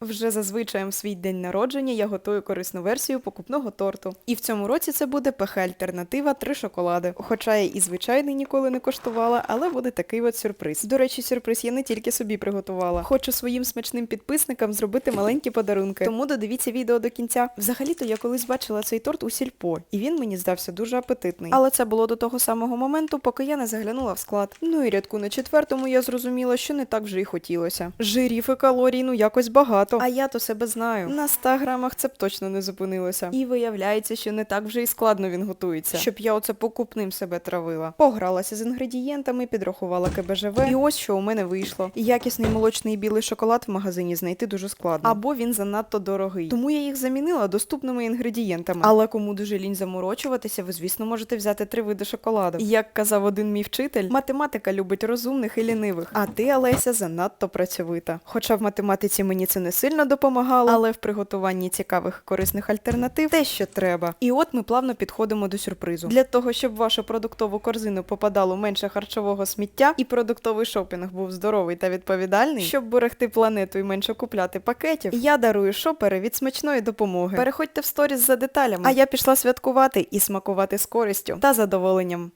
Вже зазвичай в свій день народження я готую корисну версію покупного торту. І в цьому році це буде ПХ альтернатива три шоколади. Хоча я і звичайний ніколи не коштувала, але буде такий от сюрприз. До речі, сюрприз я не тільки собі приготувала. Хочу своїм смачним підписникам зробити маленькі подарунки. Тому додивіться відео до кінця. Взагалі-то я колись бачила цей торт у сільпо, і він мені здався дуже апетитний. Але це було до того самого моменту, поки я не заглянула в склад. Ну і рядку на четвертому я зрозуміла, що не так вже й хотілося. Жирів і калорій, ну якось багато. А я то себе знаю. На 100 грамах це б точно не зупинилося. І виявляється, що не так вже і складно він готується. Щоб я оце покупним себе травила. Погралася з інгредієнтами, підрахувала КБЖВ. І ось що у мене вийшло. Якісний молочний білий шоколад в магазині знайти дуже складно. Або він занадто дорогий. Тому я їх замінила доступними інгредієнтами. Але кому дуже лінь заморочуватися, ви, звісно, можете взяти три види шоколаду. І як казав один мій вчитель, математика любить розумних і лінивих. А ти, Олеся, занадто працьовита. Хоча в математиці мені це не сильно допомагало, але в приготуванні цікавих корисних альтернатив те, що треба. І от ми плавно підходимо до сюрпризу. Для того, щоб в вашу продуктову корзину попадало менше харчового сміття і продуктовий шопінг був здоровий та відповідальний, щоб берегти планету і менше купляти пакетів, я дарую шопери від смачної допомоги. Переходьте в сторіс за деталями. А я пішла святкувати і смакувати з користю та задоволенням.